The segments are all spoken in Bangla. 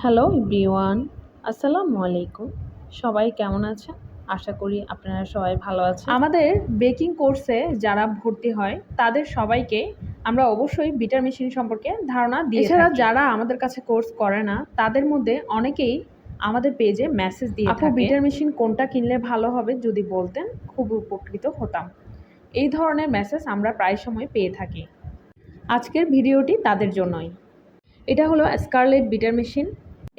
হ্যালো এভরিওয়ান আসসালামু আলাইকুম সবাই কেমন আছেন? আশা করি আপনারা সবাই ভালো আছেন। আমাদের বেকিং কোর্সে যারা ভর্তি হয় তাদের সবাইকে আমরা অবশ্যই বিটার মেশিন সম্পর্কে ধারণা দিই এছাড়া যারা আমাদের কাছে কোর্স করে না তাদের মধ্যে অনেকেই আমাদের পেজে মেসেজ দিয়ে আপু বিটার মেশিন কোনটা কিনলে ভালো হবে যদি বলতেন? খুব উপকৃত হতাম। এই ধরনের মেসেজ আমরা প্রায় সময় পেয়ে থাকি। আজকের ভিডিওটি তাদের জন্যই। এটা হলো স্কারলেট বিটার মেশিন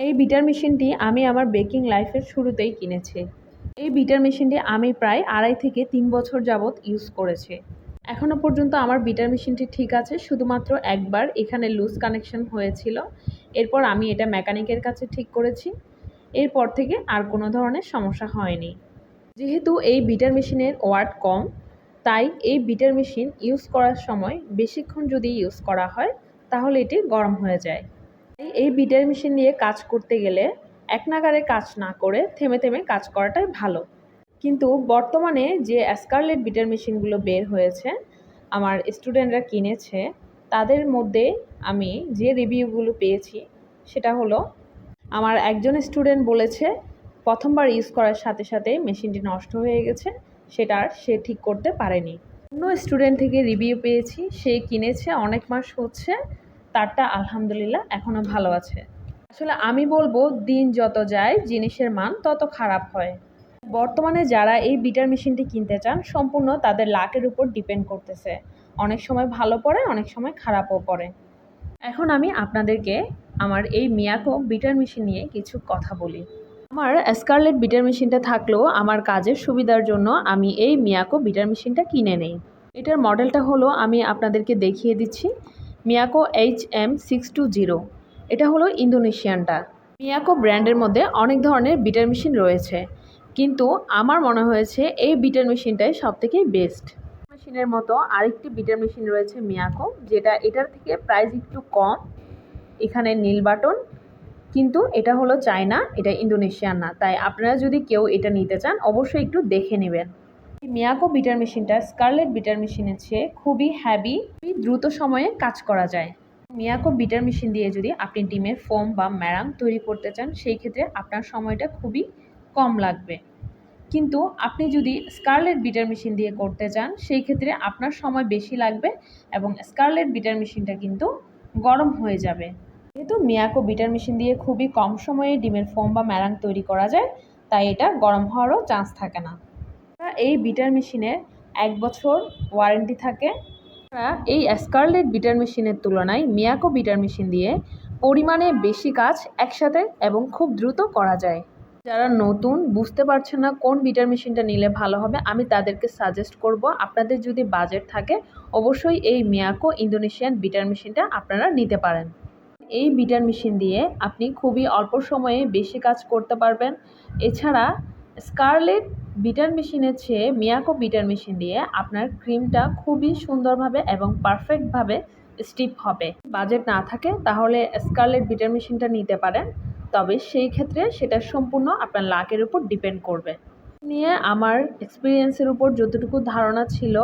এই বিটার মেশিনটি আমি আমার বেকিং লাইফের শুরুতেই কিনেছি। এই বিটার মেশিনটি আমি প্রায় আড়াই থেকে তিন বছর যাবৎ ইউজ করেছি। এখনও পর্যন্ত আমার বিটার মেশিনটি ঠিক আছে, শুধুমাত্র একবার এখানে লুজ কানেকশন হয়েছিল। এরপর আমি এটা মেকানিকের কাছে ঠিক করেছি। এরপর থেকে আর কোনো ধরনের সমস্যা হয়নি। যেহেতু এই বিটার মেশিনের ওয়ার্ড কম, তাই এই বিটার মেশিন ইউজ করার সময় বেশিক্ষণ যদি ইউজ করা হয়, তাহলে এটি গরম হয়ে যায়। এই বিটার মেশিন দিয়ে কাজ করতে গেলে এক নাগারে কাজ না করে থেমে থেমে কাজ করাটাই ভালো। কিন্তু বর্তমানে যে স্কারলেট বিটার মেশিনগুলো বের হয়েছে, আমার স্টুডেন্টরা কিনেছে, তাদের মধ্যে আমি যে রিভিউগুলো পেয়েছি, সেটা হলো, আমার একজন স্টুডেন্ট বলেছে, প্রথমবার ইউজ করার সাথে সাথে মেশিনটি নষ্ট হয়ে গেছে, সেটা আর সে ঠিক করতে পারেনি। অন্য স্টুডেন্ট থেকে রিভিউ পেয়েছি, সে কিনেছে, অনেক মাস হচ্ছে তারটা আলহামদুলিল্লাহ এখনও ভালো আছে। আসলে আমি বলব, দিন যত যায়, জিনিসের মান তত খারাপ হয়। বর্তমানে যারা এই বিটার মেশিনটি কিনতে চান, সম্পূর্ণ তাদের লাকের উপর ডিপেন্ড করতেছে। অনেক সময় ভালো পড়ে, অনেক সময় খারাপও পড়ে। এখন আমি আপনাদেরকে আমার এই মিয়াকো বিটার মেশিন নিয়ে কিছু কথা বলি। আমার স্কারলেট বিটার মেশিনটা থাকলেও আমার কাজের সুবিধার জন্য আমি এই মিয়াকো বিটার মেশিনটা কিনে নেই। এটার মডেলটা হলো, আমি আপনাদেরকে দেখিয়ে দিচ্ছি। Miyako H M six two zero এটা হলো ইন্দোনেশিয়ানটা। মিয়াকো ব্র্যান্ডের মধ্যে অনেক ধরনের বিটার মেশিন রয়েছে। কিন্তু আমার মনে হয়েছে এই বিটার মেশিনটাই সব থেকে বেস্ট মেশিনের মতো আরেকটি বিটার মেশিন রয়েছে মিয়াকো যেটা এটার থেকে প্রাইস একটু কম। এখানে নীল বাটন। কিন্তু এটা হলো চায়না, এটা ইন্দোনেশিয়ান না। তাই আপনারা যদি কেউ এটা নিতে চান, অবশ্যই একটু দেখে নেবেন। মিয়াকো বিটার মেশিনটা স্কারলেট বিটার মেশিনের চেয়ে খুবই হ্যাভি দ্রুত সময়ে কাজ করা যায়। মিয়াকো বিটার মেশিন দিয়ে যদি আপনি ডিমের ফোম বা ম্যারাং তৈরি করতে চান, সেই ক্ষেত্রে আপনার সময়টা খুবই কম লাগবে। কিন্তু আপনি যদি স্কারলেট বিটার মেশিন দিয়ে করতে চান, সেই ক্ষেত্রে আপনার সময় বেশি লাগবে এবং স্কারলেট বিটার মেশিনটা কিন্তু গরম হয়ে যাবে। যেহেতু মিয়াকো বিটার মেশিন দিয়ে খুবই কম সময়ে ডিমের ফোম বা ম্যারাং তৈরি করা যায়, তাই এটা গরম হওয়ারও চান্স থাকে না। এই বিটার মেশিনের এক বছর ওয়ারেন্টি থাকে। এই স্কারলেট বিটার মেশিনের তুলনায় মিয়াকো বিটার মেশিন দিয়ে পরিমাণে বেশি কাজ একসাথে এবং খুব দ্রুত করা যায়। যারা নতুন বুঝতে পারছে না কোন বিটার মেশিনটা নিলে ভালো হবে, আমি তাদেরকে সাজেস্ট করব, আপনাদের যদি বাজেট থাকে, অবশ্যই এই মিয়াকো ইন্দোনেশিয়ান বিটার মেশিনটা আপনারা নিতে পারেন। এই বিটার মেশিন দিয়ে আপনি খুবই অল্প সময়ে বেশি কাজ করতে পারবেন। এছাড়া স্কারলেট বিটার মেশিনের চেয়ে মিয়াকো বিটার মেশিন দিয়ে আপনার ক্রিমটা খুবই সুন্দরভাবে এবং পারফেক্টভাবে স্টিপ হবে। বাজেট না থাকে তাহলে স্কারলেট বিটার মেশিনটা নিতে পারেন, তবে সেই ক্ষেত্রে সেটা সম্পূর্ণ আপনার লাকের উপর ডিপেন্ড করবে। নিয়ে আমার এক্সপিরিয়েন্সের উপর যতটুকু ধারণা ছিল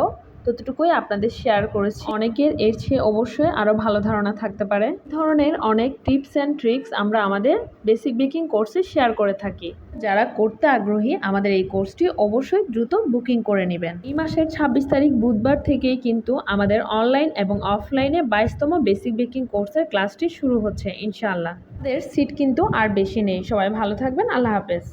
ততটুকুই আপনাদের শেয়ার করেছি। অনেকের এর চেয়ে অবশ্যই আরও ভালো ধারণা থাকতে পারে। ধরনের অনেক টিপস অ্যান্ড ট্রিক্স আমরা আমাদের বেসিক বেকিং কোর্সে শেয়ার করে থাকি। যারা করতে আগ্রহী, আমাদের এই কোর্সটি অবশ্যই দ্রুত বুকিং করে নেবেন। এই মাসের ছাব্বিশ তারিখ বুধবার থেকেই কিন্তু আমাদের অনলাইন এবং অফলাইনে বাইশতম বেসিক বেকিং কোর্সের ক্লাসটি শুরু হচ্ছে, ইনশাআল্লাহ। আমাদের সিট কিন্তু আর বেশি নেই। সবাই ভালো থাকবেন। আল্লাহ হাফেজ।